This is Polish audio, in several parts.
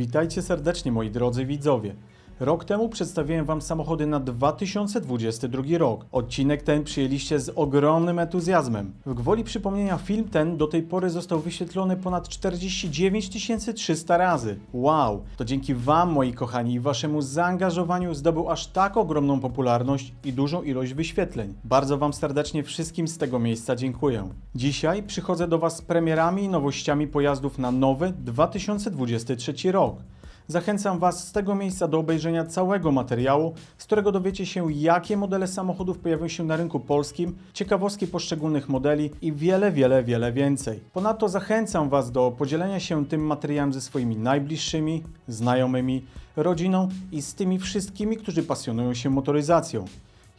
Witajcie serdecznie moi drodzy widzowie. Rok temu przedstawiłem Wam samochody na 2022 rok. Odcinek ten przyjęliście z ogromnym entuzjazmem. W gwoli przypomnienia film ten do tej pory został wyświetlony ponad 49 300 razy. Wow! To dzięki Wam, moi kochani, i Waszemu zaangażowaniu zdobył aż tak ogromną popularność i dużą ilość wyświetleń. Bardzo Wam serdecznie wszystkim z tego miejsca dziękuję. Dzisiaj przychodzę do Was z premierami i nowościami pojazdów na nowy 2023 rok. Zachęcam Was z tego miejsca do obejrzenia całego materiału, z którego dowiecie się, jakie modele samochodów pojawią się na rynku polskim, ciekawostki poszczególnych modeli i wiele, wiele, wiele więcej. Ponadto zachęcam Was do podzielenia się tym materiałem ze swoimi najbliższymi, znajomymi, rodziną i z tymi wszystkimi, którzy pasjonują się motoryzacją.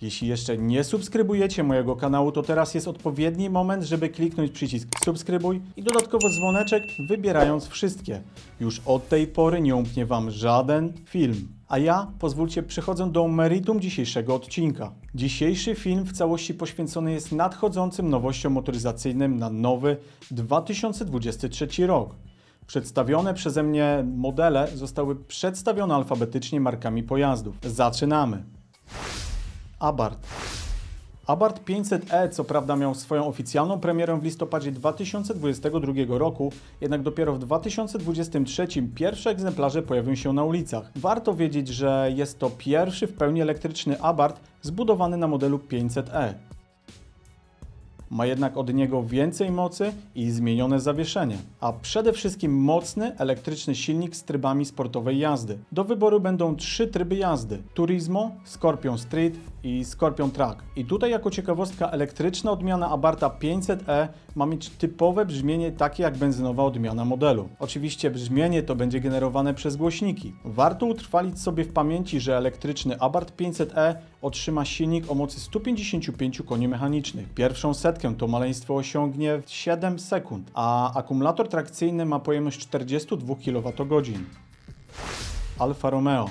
Jeśli jeszcze nie subskrybujecie mojego kanału, to teraz jest odpowiedni moment, żeby kliknąć przycisk subskrybuj i dodatkowo dzwoneczek, wybierając wszystkie. Już od tej pory nie umknie Wam żaden film. A ja pozwólcie przechodzę do meritum dzisiejszego odcinka. Dzisiejszy film w całości poświęcony jest nadchodzącym nowościom motoryzacyjnym na nowy 2023 rok. Przedstawione przeze mnie modele zostały przedstawione alfabetycznie markami pojazdów. Zaczynamy! Abarth. Abarth 500e co prawda miał swoją oficjalną premierę w listopadzie 2022 roku, jednak dopiero w 2023 pierwsze egzemplarze pojawią się na ulicach. Warto wiedzieć, że jest to pierwszy w pełni elektryczny Abarth zbudowany na modelu 500e. Ma jednak od niego więcej mocy i zmienione zawieszenie, a przede wszystkim mocny elektryczny silnik z trybami sportowej jazdy. Do wyboru będą trzy tryby jazdy: Turismo, Scorpion Street i Scorpion Track. I tutaj jako ciekawostka elektryczna odmiana Abarta 500e ma mieć typowe brzmienie takie jak benzynowa odmiana modelu. Oczywiście brzmienie to będzie generowane przez głośniki. Warto utrwalić sobie w pamięci, że elektryczny Abarth 500e otrzyma silnik o mocy 155 koni mechanicznych. Pierwszą setkę to maleństwo osiągnie w 7 sekund, a akumulator trakcyjny ma pojemność 42 kWh. Alfa Romeo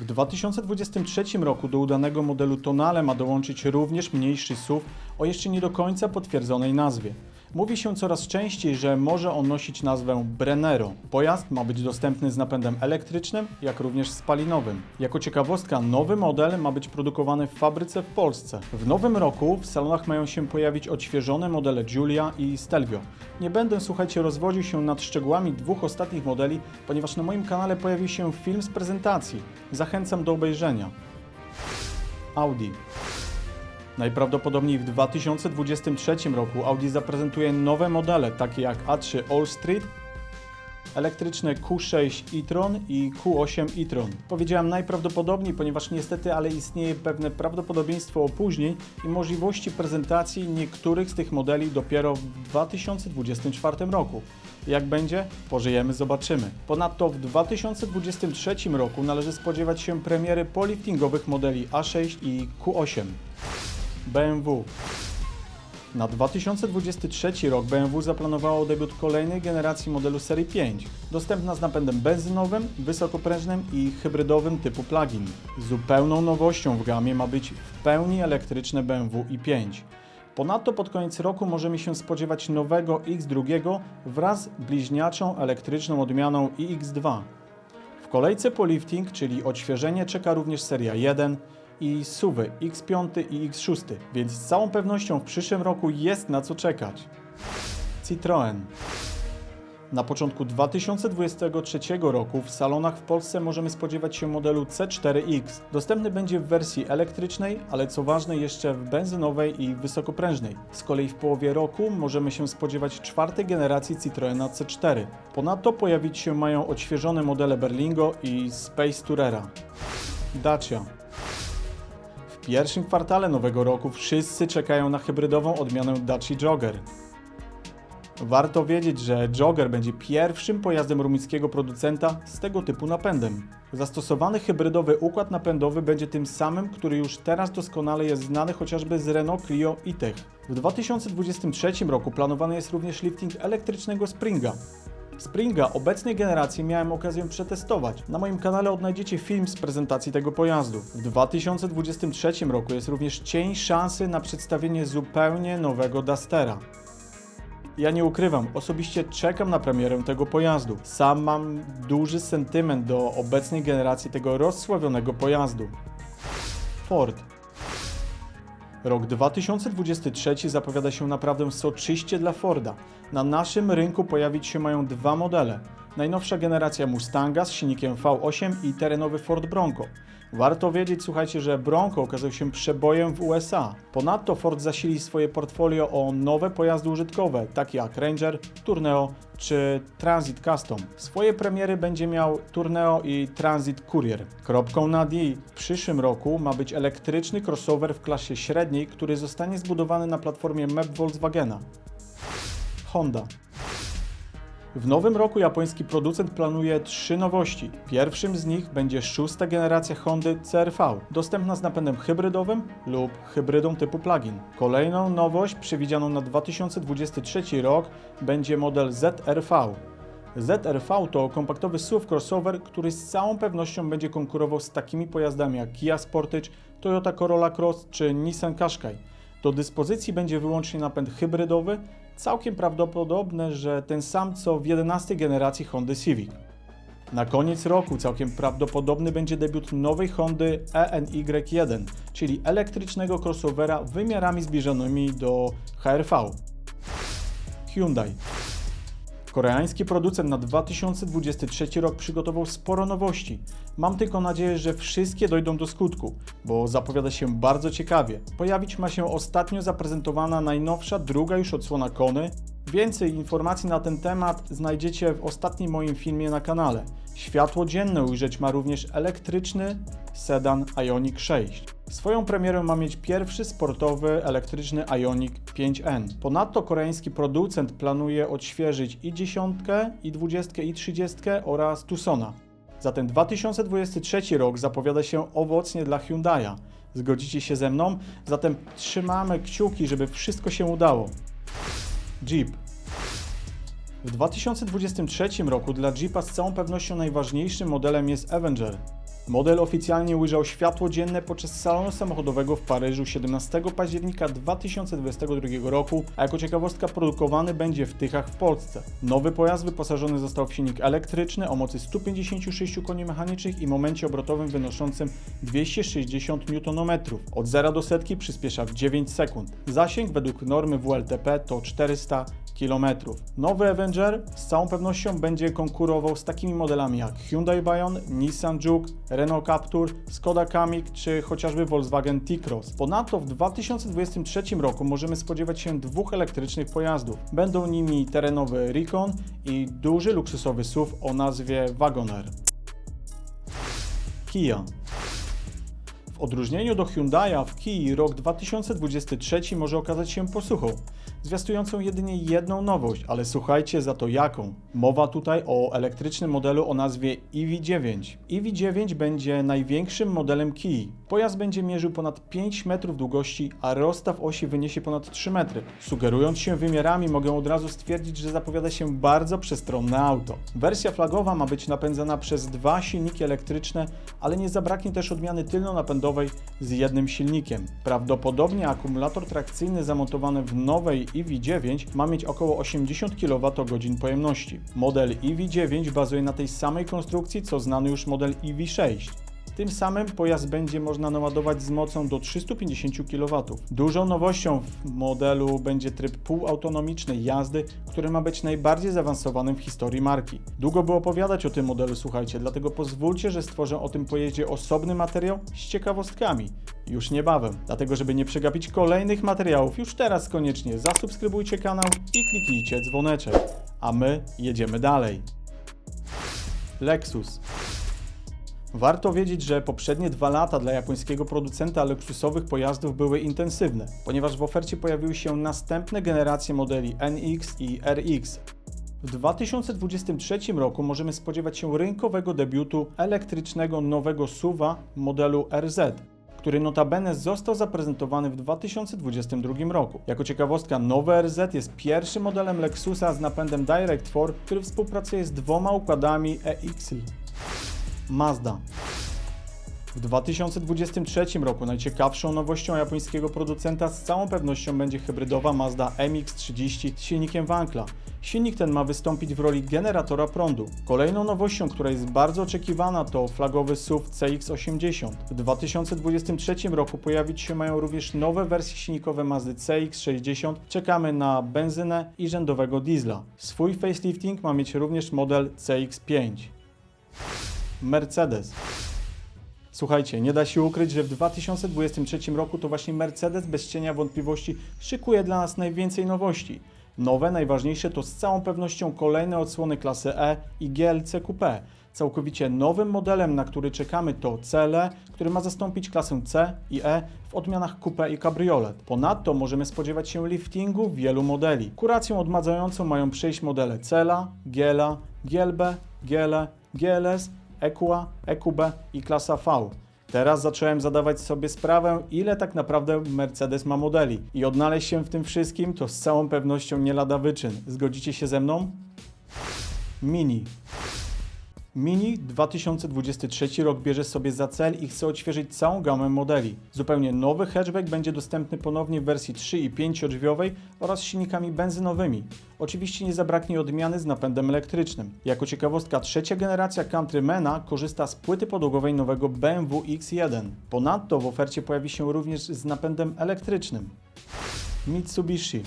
w 2023 roku do udanego modelu Tonale ma dołączyć również mniejszy SUV o jeszcze nie do końca potwierdzonej nazwie. Mówi się coraz częściej, że może on nosić nazwę Brennero. Pojazd ma być dostępny z napędem elektrycznym, jak również spalinowym. Jako ciekawostka, nowy model ma być produkowany w fabryce w Polsce. W nowym roku w salonach mają się pojawić odświeżone modele Giulia i Stelvio. Nie będę, słuchajcie, rozwodził się nad szczegółami dwóch ostatnich modeli, ponieważ na moim kanale pojawił się film z prezentacji. Zachęcam do obejrzenia. Audi. Najprawdopodobniej w 2023 roku Audi zaprezentuje nowe modele, takie jak A3 All Street, elektryczne Q6 e-tron i Q8 e-tron. Powiedziałem najprawdopodobniej, ponieważ niestety, ale istnieje pewne prawdopodobieństwo opóźnień i możliwości prezentacji niektórych z tych modeli dopiero w 2024 roku. Jak będzie? Pożyjemy, zobaczymy. Ponadto w 2023 roku należy spodziewać się premiery poliftingowych modeli A6 i Q8. BMW. Na 2023 rok BMW zaplanowało debiut kolejnej generacji modelu serii 5, dostępna z napędem benzynowym, wysokoprężnym i hybrydowym typu plug-in. Zupełną nowością w gamie ma być w pełni elektryczne BMW i5. Ponadto pod koniec roku możemy się spodziewać nowego X2 wraz z bliźniaczą elektryczną odmianą iX2. W kolejce po lifting, czyli odświeżenie, czeka również seria 1 i SUVy X5 i X6, więc z całą pewnością w przyszłym roku jest na co czekać. Citroën. Na początku 2023 roku w salonach w Polsce możemy spodziewać się modelu C4X. Dostępny będzie w wersji elektrycznej, ale co ważne jeszcze w benzynowej i wysokoprężnej. Z kolei w połowie roku możemy się spodziewać czwartej generacji Citroena C4. Ponadto pojawić się mają odświeżone modele Berlingo i Space Tourera. Dacia. Pierwszym kwartale nowego roku wszyscy czekają na hybrydową odmianę Dacia Jogger. Warto wiedzieć, że Jogger będzie pierwszym pojazdem rumuńskiego producenta z tego typu napędem. Zastosowany hybrydowy układ napędowy będzie tym samym, który już teraz doskonale jest znany chociażby z Renault Clio e-Tech. W 2023 roku planowany jest również lifting elektrycznego Springa. Springa obecnej generacji miałem okazję przetestować. Na moim kanale odnajdziecie film z prezentacji tego pojazdu. W 2023 roku jest również cień szansy na przedstawienie zupełnie nowego Dustera. Ja nie ukrywam, osobiście czekam na premierę tego pojazdu. Sam mam duży sentyment do obecnej generacji tego rozsławionego pojazdu. Ford. Rok 2023 zapowiada się naprawdę soczyście dla Forda. Na naszym rynku pojawić się mają dwa modele. Najnowsza generacja Mustanga z silnikiem V8 i terenowy Ford Bronco. Warto wiedzieć, słuchajcie, że Bronco okazał się przebojem w USA. Ponadto Ford zasili swoje portfolio o nowe pojazdy użytkowe, takie jak Ranger, Tourneo czy Transit Custom. Swoje premiery będzie miał Tourneo i Transit Courier. Kropką nad i w przyszłym roku ma być elektryczny crossover w klasie średniej, który zostanie zbudowany na platformie MEP Volkswagena. Honda. W nowym roku japoński producent planuje trzy nowości. Pierwszym z nich będzie szósta generacja Hondy CR-V, dostępna z napędem hybrydowym lub hybrydą typu plug-in. Kolejną nowość przewidzianą na 2023 rok będzie model ZR-V. ZR-V to kompaktowy SUV crossover, który z całą pewnością będzie konkurował z takimi pojazdami jak Kia Sportage, Toyota Corolla Cross czy Nissan Qashqai. Do dyspozycji będzie wyłącznie napęd hybrydowy, całkiem prawdopodobne, że ten sam co w 11 generacji Hondy Civic. Na koniec roku całkiem prawdopodobny będzie debiut nowej Hondy E ENY1, czyli elektrycznego crossovera wymiarami zbliżonymi do HR-V. Hyundai. Koreański producent na 2023 rok przygotował sporo nowości. Mam tylko nadzieję, że wszystkie dojdą do skutku, bo zapowiada się bardzo ciekawie. Pojawić ma się ostatnio zaprezentowana najnowsza, druga już odsłona Kony. Więcej informacji na ten temat znajdziecie w ostatnim moim filmie na kanale. Światło dzienne ujrzeć ma również elektryczny sedan Ioniq 6. Swoją premierę ma mieć pierwszy sportowy elektryczny Ioniq 5N. Ponadto koreański producent planuje odświeżyć i 10, i 20, i 30 oraz Tucsona. Zatem 2023 rok zapowiada się owocnie dla Hyundai'a. Zgodzicie się ze mną? Zatem trzymamy kciuki, żeby wszystko się udało. Jeep. W 2023 roku dla Jeepa z całą pewnością najważniejszym modelem jest Avenger. Model oficjalnie ujrzał światło dzienne podczas salonu samochodowego w Paryżu 17 października 2022 roku, a jako ciekawostka produkowany będzie w Tychach w Polsce. Nowy pojazd wyposażony został w silnik elektryczny o mocy 156 koni mechanicznych i momencie obrotowym wynoszącym 260 Nm. Od 0 do setki przyspiesza w 9 sekund. Zasięg według normy WLTP to 400 km. Nowy Avenger z całą pewnością będzie konkurował z takimi modelami jak Hyundai Bayon, Nissan Juke, Renault Captur, Skoda Kamiq czy chociażby Volkswagen T-Cross. Ponadto w 2023 roku możemy spodziewać się dwóch elektrycznych pojazdów. Będą nimi terenowy Recon i duży luksusowy SUV o nazwie Wagoner. Kia w odróżnieniu do Hyundai'a w Kii rok 2023 może okazać się posłuchą, zwiastującą jedynie jedną nowość, ale słuchajcie za to jaką. Mowa tutaj o elektrycznym modelu o nazwie EV9. EV9 będzie największym modelem Kii. Pojazd będzie mierzył ponad 5 metrów długości, a rozstaw osi wyniesie ponad 3 metry. Sugerując się wymiarami, mogę od razu stwierdzić, że zapowiada się bardzo przestronne auto. Wersja flagowa ma być napędzana przez dwa silniki elektryczne, ale nie zabraknie też odmiany tylno-napędowej z jednym silnikiem. Prawdopodobnie akumulator trakcyjny zamontowany w nowej EV9 ma mieć około 80 kWh pojemności. Model EV9 bazuje na tej samej konstrukcji co znany już model EV6. Tym samym pojazd będzie można naładować z mocą do 350 kW. Dużą nowością w modelu będzie tryb półautonomicznej jazdy, który ma być najbardziej zaawansowanym w historii marki. Długo by opowiadać o tym modelu, słuchajcie, dlatego pozwólcie, że stworzę o tym pojeździe osobny materiał z ciekawostkami. Już niebawem. Dlatego, żeby nie przegapić kolejnych materiałów, już teraz koniecznie zasubskrybujcie kanał i kliknijcie dzwoneczek. A my jedziemy dalej. Lexus. Warto wiedzieć, że poprzednie dwa lata dla japońskiego producenta luksusowych pojazdów były intensywne, ponieważ w ofercie pojawiły się następne generacje modeli NX i RX. W 2023 roku możemy spodziewać się rynkowego debiutu elektrycznego nowego SUV-a modelu RZ, który notabene został zaprezentowany w 2022 roku. Jako ciekawostka, nowy RZ jest pierwszym modelem Lexusa z napędem Direct4, który współpracuje z dwoma układami EXL. Mazda. W 2023 roku najciekawszą nowością japońskiego producenta z całą pewnością będzie hybrydowa Mazda MX-30 z silnikiem Wankla. Silnik ten ma wystąpić w roli generatora prądu. Kolejną nowością, która jest bardzo oczekiwana to flagowy SUV CX-80. W 2023 roku pojawić się mają również nowe wersje silnikowe Mazdy CX-60. Czekamy na benzynę i rzędowego diesla. Swój facelifting ma mieć również model CX-5. Mercedes. Słuchajcie, nie da się ukryć, że w 2023 roku to właśnie Mercedes bez cienia wątpliwości szykuje dla nas najwięcej nowości. Nowe, najważniejsze to z całą pewnością kolejne odsłony klasy E i GLC Coupe. Całkowicie nowym modelem, na który czekamy to CLE, który ma zastąpić klasę C i E w odmianach coupe i cabriolet. Ponadto możemy spodziewać się liftingu wielu modeli. Kuracją odmadzającą mają przejść modele CELA, GLA, GLB, GLE, GLS, EQA, EQB i klasa V. Teraz zacząłem zadawać sobie sprawę, ile tak naprawdę Mercedes ma modeli. I odnaleźć się w tym wszystkim to z całą pewnością nie lada wyczyn. Zgodzicie się ze mną? Mini. Mini 2023 rok bierze sobie za cel i chce odświeżyć całą gamę modeli. Zupełnie nowy hatchback będzie dostępny ponownie w wersji 3 i 5 drzwiowej oraz silnikami benzynowymi. Oczywiście nie zabraknie odmiany z napędem elektrycznym. Jako ciekawostka trzecia generacja Countrymana korzysta z płyty podłogowej nowego BMW X1. Ponadto w ofercie pojawi się również z napędem elektrycznym. Mitsubishi.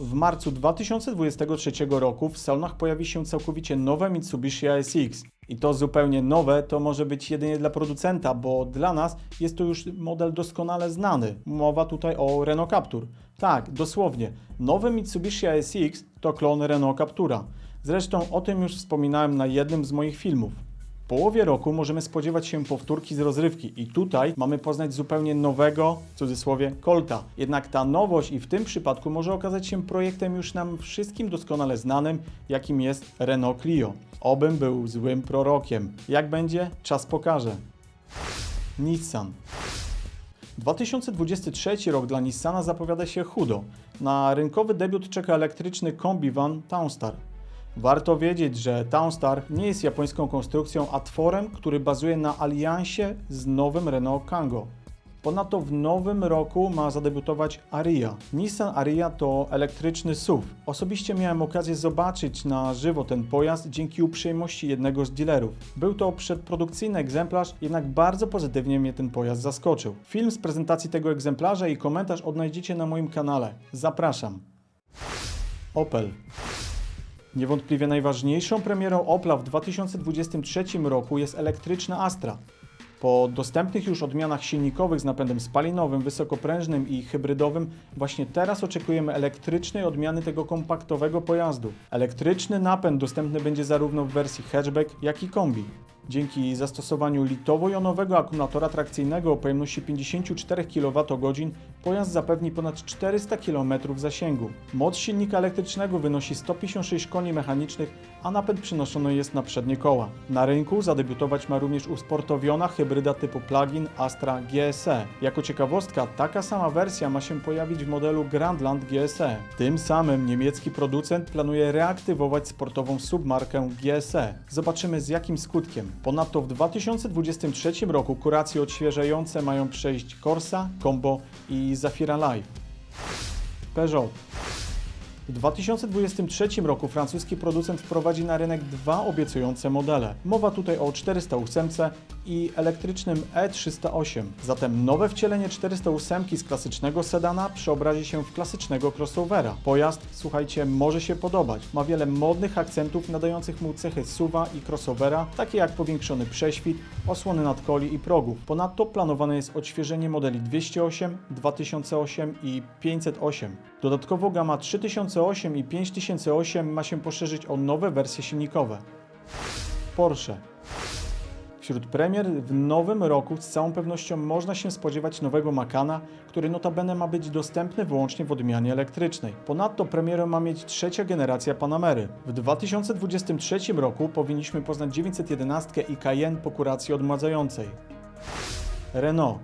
W marcu 2023 roku w salonach pojawi się całkowicie nowe Mitsubishi ASX. I to zupełnie nowe to może być jedynie dla producenta, bo dla nas jest to już model doskonale znany. Mowa tutaj o Renault Captur. Tak, dosłownie. Nowy Mitsubishi ASX to klon Renault Captura. Zresztą o tym już wspominałem na jednym z moich filmów. Połowie roku możemy spodziewać się powtórki z rozrywki i tutaj mamy poznać zupełnie nowego, w cudzysłowie, Colta. Jednak ta nowość i w tym przypadku może okazać się projektem już nam wszystkim doskonale znanym, jakim jest Renault Clio. Obym był złym prorokiem. Jak będzie? Czas pokaże. Nissan. 2023 rok dla Nissana zapowiada się chudo. Na rynkowy debiut czeka elektryczny kombi van Townstar. Warto wiedzieć, że Townstar nie jest japońską konstrukcją, a tworem, który bazuje na aliansie z nowym Renault Kangoo. Ponadto w nowym roku ma zadebiutować Aria. Nissan Aria to elektryczny SUV. Osobiście miałem okazję zobaczyć na żywo ten pojazd dzięki uprzejmości jednego z dealerów. Był to przedprodukcyjny egzemplarz, jednak bardzo pozytywnie mnie ten pojazd zaskoczył. Film z prezentacji tego egzemplarza i komentarz odnajdziecie na moim kanale. Zapraszam. Opel. Niewątpliwie najważniejszą premierą Opla w 2023 roku jest elektryczna Astra. Po dostępnych już odmianach silnikowych z napędem spalinowym, wysokoprężnym i hybrydowym, właśnie teraz oczekujemy elektrycznej odmiany tego kompaktowego pojazdu. Elektryczny napęd dostępny będzie zarówno w wersji hatchback, jak i kombi. Dzięki zastosowaniu litowo-jonowego akumulatora trakcyjnego o pojemności 54 kWh pojazd zapewni ponad 400 km zasięgu. Moc silnika elektrycznego wynosi 156 koni mechanicznych, a napęd przynoszony jest na przednie koła. Na rynku zadebiutować ma również usportowiona hybryda typu plug-in Astra GSE. Jako ciekawostka, taka sama wersja ma się pojawić w modelu Grandland GSE. Tym samym niemiecki producent planuje reaktywować sportową submarkę GSE. Zobaczymy z jakim skutkiem. Ponadto w 2023 roku kuracje odświeżające mają przejść Corsa, Combo i Zafira Live. Peugeot. W 2023 roku francuski producent wprowadzi na rynek dwa obiecujące modele. Mowa tutaj o 408 i elektrycznym E308. Zatem nowe wcielenie 408 z klasycznego sedana przeobrazi się w klasycznego crossovera. Pojazd, słuchajcie, może się podobać. Ma wiele modnych akcentów nadających mu cechy SUVa i crossovera, takie jak powiększony prześwit, osłony nadkoli i progów. Ponadto planowane jest odświeżenie modeli 208, 2008 i 508. Dodatkowo gama 3008 i 5008 ma się poszerzyć o nowe wersje silnikowe. Porsche. Wśród premier w nowym roku z całą pewnością można się spodziewać nowego Macana, który notabene ma być dostępny wyłącznie w odmianie elektrycznej. Ponadto premierę ma mieć trzecia generacja Panamery. W 2023 roku powinniśmy poznać 911 i Cayenne po kuracji odmładzającej. Renault.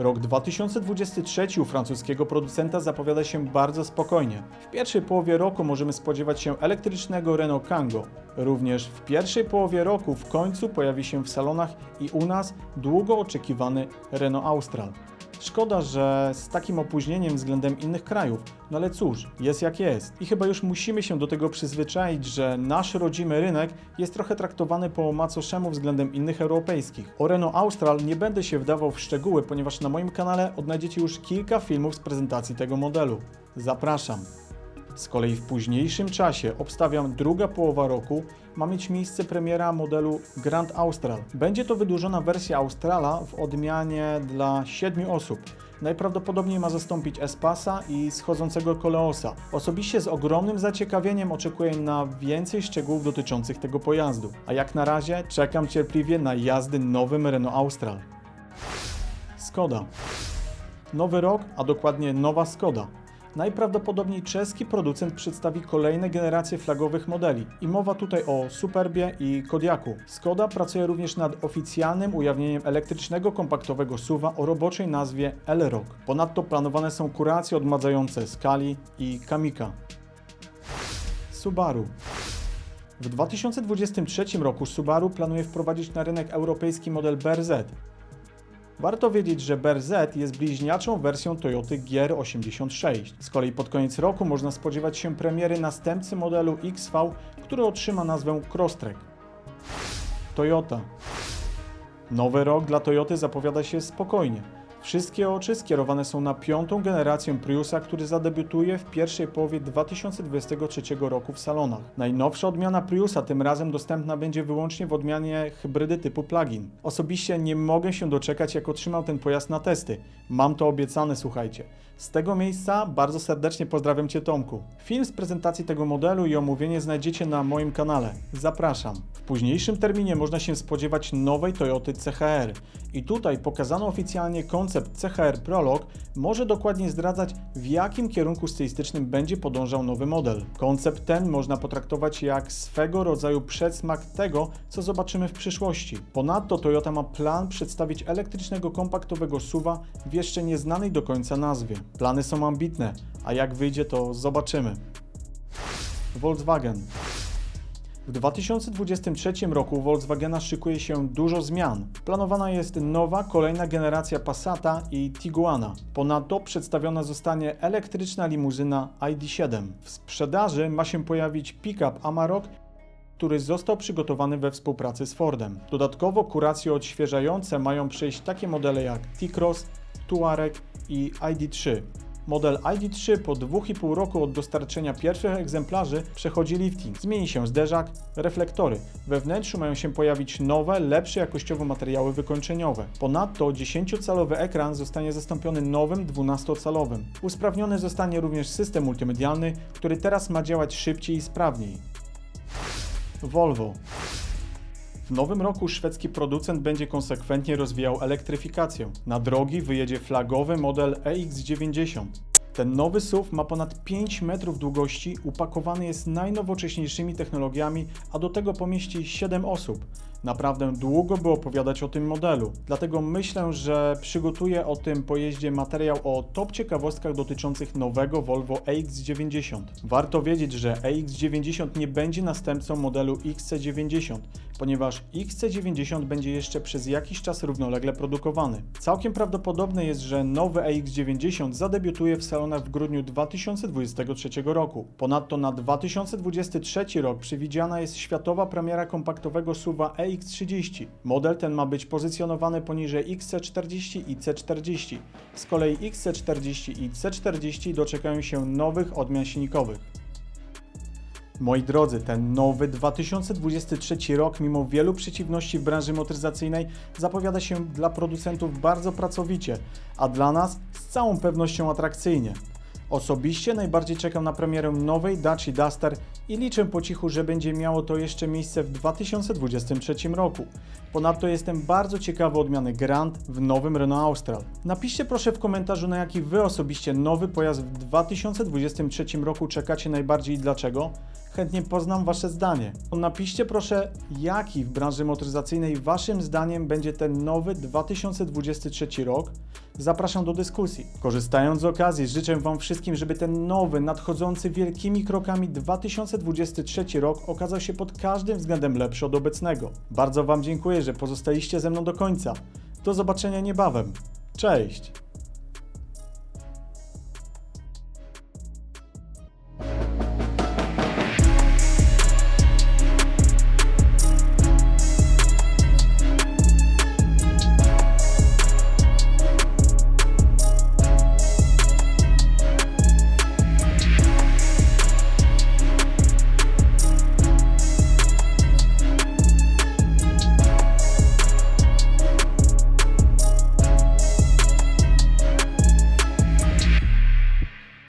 Rok 2023 u francuskiego producenta zapowiada się bardzo spokojnie. W pierwszej połowie roku możemy spodziewać się elektrycznego Renault Kangoo. Również w pierwszej połowie roku w końcu pojawi się w salonach i u nas długo oczekiwany Renault Austral. Szkoda, że z takim opóźnieniem względem innych krajów, no ale cóż, jest jak jest. I chyba już musimy się do tego przyzwyczaić, że nasz rodzimy rynek jest trochę traktowany po macoszemu względem innych europejskich. O Renault Austral nie będę się wdawał w szczegóły, ponieważ na moim kanale odnajdziecie już kilka filmów z prezentacji tego modelu. Zapraszam. Z kolei w późniejszym czasie, obstawiam druga połowa roku, ma mieć miejsce premiera modelu Grand Austral. Będzie to wydłużona wersja Australa w odmianie dla 7 osób. Najprawdopodobniej ma zastąpić Espasa i schodzącego Koleosa. Osobiście z ogromnym zaciekawieniem oczekuję na więcej szczegółów dotyczących tego pojazdu. A jak na razie czekam cierpliwie na jazdy nowym Renault Austral. Skoda. Nowy rok, a dokładnie nowa Skoda. Najprawdopodobniej czeski producent przedstawi kolejne generacje flagowych modeli. I mowa tutaj o Superbie i Kodiaku. Skoda pracuje również nad oficjalnym ujawnieniem elektrycznego kompaktowego SUVa o roboczej nazwie L-Rock. Ponadto planowane są kuracje odmadzające Skali i Kamika. Subaru. W 2023 roku Subaru planuje wprowadzić na rynek europejski model BRZ. Warto wiedzieć, że BRZ jest bliźniaczą wersją Toyoty GR86. Z kolei pod koniec roku można spodziewać się premiery następcy modelu XV, który otrzyma nazwę Crosstrek. Toyota. Nowy rok dla Toyoty zapowiada się spokojnie. Wszystkie oczy skierowane są na piątą generację Priusa, który zadebiutuje w pierwszej połowie 2023 roku w salonach. Najnowsza odmiana Priusa tym razem dostępna będzie wyłącznie w odmianie hybrydy typu plug-in. Osobiście nie mogę się doczekać, jak otrzymam ten pojazd na testy. Mam to obiecane, słuchajcie. Z tego miejsca bardzo serdecznie pozdrawiam Cię Tomku. Film z prezentacji tego modelu i omówienie znajdziecie na moim kanale. Zapraszam. W późniejszym terminie można się spodziewać nowej Toyoty CHR. I tutaj pokazano oficjalnie koncept CHR Prolog może dokładnie zdradzać w jakim kierunku stylistycznym będzie podążał nowy model. Koncept ten można potraktować jak swego rodzaju przedsmak tego, co zobaczymy w przyszłości. Ponadto Toyota ma plan przedstawić elektrycznego kompaktowego SUVa w jeszcze nieznanej do końca nazwie. Plany są ambitne, a jak wyjdzie to zobaczymy. Volkswagen w 2023 roku Volkswagena szykuje się dużo zmian. Planowana jest nowa, kolejna generacja Passata i Tiguana. Ponadto przedstawiona zostanie elektryczna limuzyna ID7. W sprzedaży ma się pojawić pick-up Amarok, który został przygotowany we współpracy z Fordem. Dodatkowo kuracje odświeżające mają przejść takie modele jak T-Cross, Tuareg i ID3. Model ID3 po 2,5 roku od dostarczenia pierwszych egzemplarzy przechodzi lifting. Zmieni się zderzak, reflektory. We wnętrzu mają się pojawić nowe, lepsze jakościowo materiały wykończeniowe. Ponadto 10-calowy ekran zostanie zastąpiony nowym 12-calowym. Usprawniony zostanie również system multimedialny, który teraz ma działać szybciej i sprawniej. Volvo. W nowym roku szwedzki producent będzie konsekwentnie rozwijał elektryfikację. Na drogi wyjedzie flagowy model EX90. Ten nowy SUV ma ponad 5 metrów długości, upakowany jest najnowocześniejszymi technologiami, a do tego pomieści 7 osób. Naprawdę długo by opowiadać o tym modelu, dlatego myślę, że przygotuję o tym pojeździe materiał o top ciekawostkach dotyczących nowego Volvo EX90. Warto wiedzieć, że EX90 nie będzie następcą modelu XC90, ponieważ XC90 będzie jeszcze przez jakiś czas równolegle produkowany. Całkiem prawdopodobne jest, że nowy EX90 zadebiutuje w salonach w grudniu 2023 roku. Ponadto na 2023 rok przewidziana jest światowa premiera kompaktowego SUVa EX30. Model ten ma być pozycjonowany poniżej XC40 i C40. Z kolei XC40 i C40 doczekają się nowych odmian silnikowych. Moi drodzy, ten nowy 2023 rok, mimo wielu przeciwności w branży motoryzacyjnej, zapowiada się dla producentów bardzo pracowicie, a dla nas z całą pewnością atrakcyjnie. Osobiście najbardziej czekam na premierę nowej Dacia Duster i liczę po cichu, że będzie miało to jeszcze miejsce w 2023 roku. Ponadto jestem bardzo ciekawy odmiany Grand w nowym Renault Austral. Napiszcie proszę w komentarzu, na jaki Wy osobiście nowy pojazd w 2023 roku czekacie najbardziej i dlaczego. Chętnie poznam Wasze zdanie. Napiszcie proszę, jaki w branży motoryzacyjnej Waszym zdaniem będzie ten nowy 2023 rok. Zapraszam do dyskusji. Korzystając z okazji, życzę Wam wszystkim, żeby ten nowy, nadchodzący wielkimi krokami 2023 rok okazał się pod każdym względem lepszy od obecnego. Bardzo Wam dziękuję, że pozostaliście ze mną do końca. Do zobaczenia niebawem. Cześć!